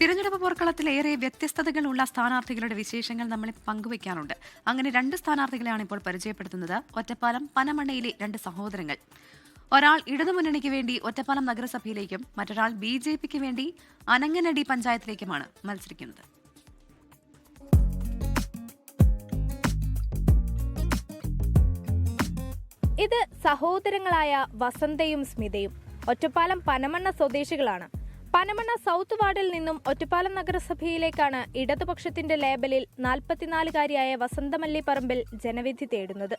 തിരഞ്ഞെടുപ്പ് പോർക്കളത്തിൽ ഏറെ വ്യത്യസ്തതകളുള്ള സ്ഥാനാർത്ഥികളുടെ വിശേഷങ്ങൾ നമ്മൾ പങ്കുവയ്ക്കാറുണ്ട് അങ്ങനെ രണ്ട് സ്ഥാനാർത്ഥികളെയാണ് ഇപ്പോൾ പരിചയപ്പെടുത്തുന്നത്. ഒറ്റപ്പാലം പനമണ്ണയിലെ രണ്ട് സഹോദരങ്ങൾ. ഒരാൾ ഇടതുമുന്നണിക്ക് വേണ്ടി ഒറ്റപ്പാലം നഗരസഭയിലേക്കും മറ്റൊരാൾ ബി ജെ പിക്ക് വേണ്ടി അനങ്ങനടി പഞ്ചായത്തിലേക്കുമാണ് മത്സരിക്കുന്നത്. ഇത് സഹോദരങ്ങളായ വസന്തയും സ്മിതയും ഒറ്റപ്പാലം പനമണ്ണ സ്വദേശികളാണ്. പനമണ്ണ സൗത്ത് വാർഡിൽ നിന്നും ഒറ്റപ്പാലം നഗരസഭയിലേക്കാണ് ഇടതുപക്ഷത്തിന്റെ ലേബലിൽ നാൽപ്പത്തിനാലുകാരിയായ വസന്തമല്ലി പറമ്പിൽ ജനവിധി തേടുന്നത്.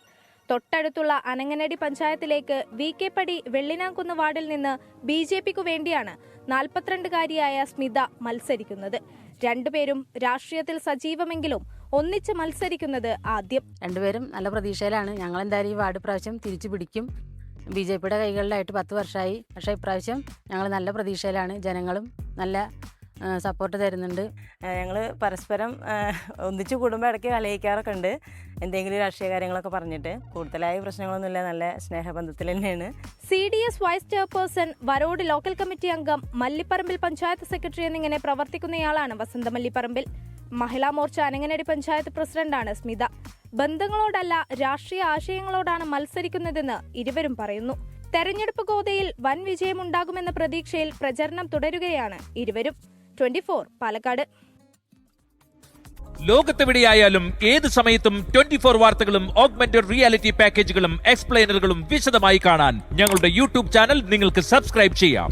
തൊട്ടടുത്തുള്ള അനങ്ങനടി പഞ്ചായത്തിലേക്ക് വി കെ പടി വെള്ളിനാംകുന്ന് വാർഡിൽ നിന്ന് ബി ജെ പിക്കു വേണ്ടിയാണ് നാൽപ്പത്തിരണ്ടുകാരിയായ സ്മിത മത്സരിക്കുന്നത്. രണ്ടുപേരും രാഷ്ട്രീയത്തിൽ സജീവമെങ്കിലും ഒന്നിച്ച് മത്സരിക്കുന്നത് ആദ്യം. രണ്ടുപേരും നല്ല പ്രതീക്ഷയിലാണ്. ഞങ്ങൾ എന്തായാലും ഈ വാർഡ് പ്രാവശ്യം തിരിച്ചു പിടിക്കും. ബി ജെ പിയുടെ കൈകളിലായിട്ട് പത്ത് വർഷമായി. പക്ഷേ ഇപ്രാവശ്യം ഞങ്ങൾ നല്ല പ്രതീക്ഷയിലാണ്. ജനങ്ങളും നല്ല സപ്പോർട്ട് തരുന്നുണ്ട്. ഞങ്ങൾ പരസ്പരം ഒന്നിച്ചു കൂടുമ്പോൾ ഇടയ്ക്ക് കലയിക്കാറൊക്കെ ഉണ്ട്. എന്തെങ്കിലും രാഷ്ട്രീയ കാര്യങ്ങളൊക്കെ പറഞ്ഞിട്ട്. കൂടുതലായ പ്രശ്നങ്ങളൊന്നുമില്ല. നല്ല സ്നേഹബന്ധത്തിൽ തന്നെയാണ്. C D S vice chairperson Varode local committee അംഗം മല്ലിപ്പറമ്പിൽ പഞ്ചായത്ത് സെക്രട്ടറി എന്നിങ്ങനെ പ്രവർത്തിക്കുന്നയാളാണ് വസന്ത മല്ലിപ്പറമ്പിൽ. മഹിളാ മോർച്ച അനങ്ങനടി പഞ്ചായത്ത് പ്രസിഡന്റാണ് സ്മിത. ബന്ധങ്ങളോടല്ല രാഷ്ട്രീയ ആശയങ്ങളോടാണ് മത്സരിക്കുന്നതെന്ന് ഇരുവരും പറയുന്നു. തെരഞ്ഞെടുപ്പ് ഗോതയിൽ വൻ വിജയമുണ്ടാകുമെന്ന പ്രതീക്ഷയിൽ പ്രചരണം തുടരുകയാണ് ഇരുവരും. Twenty four Palakkad. ലോകത്തെവിടെയായാലും ഏത് സമയത്തും ട്വന്റി ഫോർ വാർത്തകളും ഓഗ്മെന്റഡ് റിയാലിറ്റി പാക്കേജുകളും എക്സ്പ്ലെയിനറുകളും വിശദമായി കാണാൻ ഞങ്ങളുടെ യൂട്യൂബ് ചാനൽ നിങ്ങൾക്ക് സബ്സ്ക്രൈബ് ചെയ്യാം.